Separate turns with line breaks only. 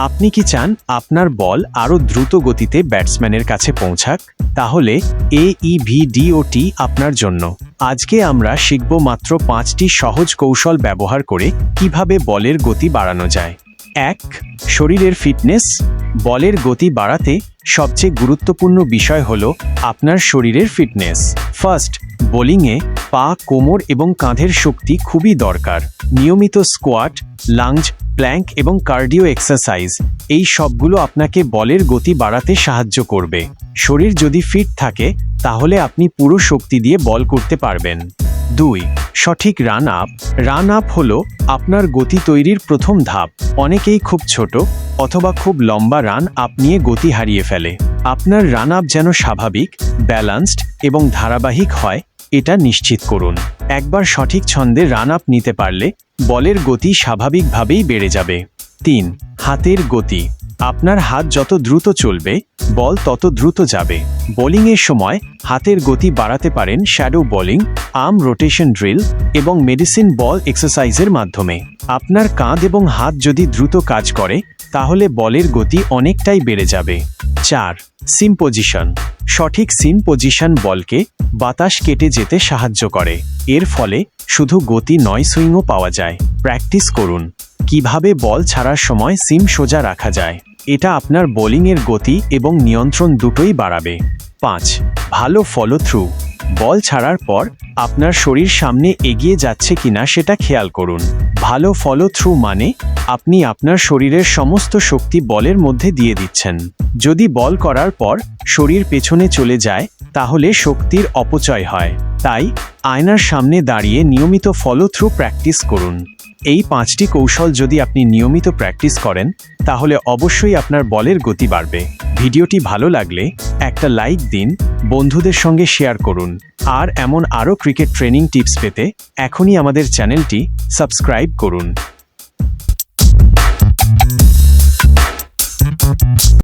আপনি কি চান আপনার বল আরও দ্রুত গতিতে ব্যাটসম্যানের কাছে পৌঁছাক? তাহলে এ টি আপনার জন্য। আজকে আমরা শিখব মাত্র পাঁচটি সহজ কৌশল ব্যবহার করে কীভাবে বলের গতি বাড়ানো যায়। এক, শরীরের ফিটনেস। বলের গতি বাড়াতে সবচেয়ে গুরুত্বপূর্ণ বিষয় হল আপনার শরীরের ফিটনেস। ফার্স্ট বোলিংয়ে পা, কোমর এবং কাঁধের শক্তি খুবই দরকার। নিয়মিত স্কোয়াট লাঞ্জ প্ল্যাঙ্ক এবং কার্ডিও এক্সারসাইজ এই সবগুলো আপনাকে বলের গতি বাড়াতে সাহায্য করবে। শরীর যদি ফিট থাকে, তাহলে আপনি পুরো শক্তি দিয়ে বল করতে পারবেন। দুই, সঠিক রান আপ রান আপ হল আপনার গতি তৈরির প্রথম ধাপ। অনেকেই খুব ছোট অথবা খুব লম্বা রান আপ নিয়ে গতি হারিয়ে ফেলে। আপনার রান আপ যেন স্বাভাবিক, ব্যালান্সড এবং ধারাবাহিক হয়, এটা নিশ্চিত করুন। একবার সঠিক ছন্দে রান আপ নিতে পারলে, বলের গতি স্বাভাবিকভাবেই বেড়ে যাবে। তিন, হাতের গতি। আপনার হাত যত দ্রুত চলবে, বল তত দ্রুত যাবে। বোলিংয়ের সময় হাতের গতি বাড়াতে পারেন shadow bowling, arm rotation drill এবং মেডিসিন বল এক্সারসাইজের মাধ্যমে। আপনার কাঁধ এবং হাত যদি দ্রুত কাজ করে, তাহলে বলের গতি অনেকটাই বেড়ে যাবে। চার সিম পজিশন। সঠিক সিম পজিশন বলকে বাতাস কেটে যেতে সাহায্য করে। এর ফলে শুধু গতি নয়, সুইংও পাওয়া যায়। প্র্যাকটিস করুন। কীভাবে বল ছাড়ার সময় সিম সোজা রাখা যায়? এটা আপনার বোলিংয়ের গতি এবং নিয়ন্ত্রণ দুটোই বাড়াবে। পাঁচ, ভালো ফলো থ্রু। বল ছাড়ার পর আপনার শরীর সামনে এগিয়ে যাচ্ছে কিনা সেটা খেয়াল করুন। ভালো ফলো থ্রু মানে আপনি আপনার শরীরের সমস্ত শক্তি বলের মধ্যে দিয়ে দিচ্ছেন। যদি বল করার পর শরীর পেছনে চলে যায়, তাহলে শক্তির অপচয় হয়। তাই আয়নার সামনে দাঁড়িয়ে নিয়মিত ফলো থ্রু প্র্যাকটিস করুন। এই পাঁচটি কৌশল যদি আপনি নিয়মিত প্র্যাকটিস করেন, তাহলে অবশ্যই আপনার বলের গতি বাড়বে। ভিডিওটি ভালো লাগলে একটা লাইক দিন, বন্ধুদের সঙ্গে শেয়ার করুন। আর এমন আরও ক্রিকেট ট্রেনিং টিপস পেতে এখনই আমাদের চ্যানেলটি সাবস্ক্রাইব করুন।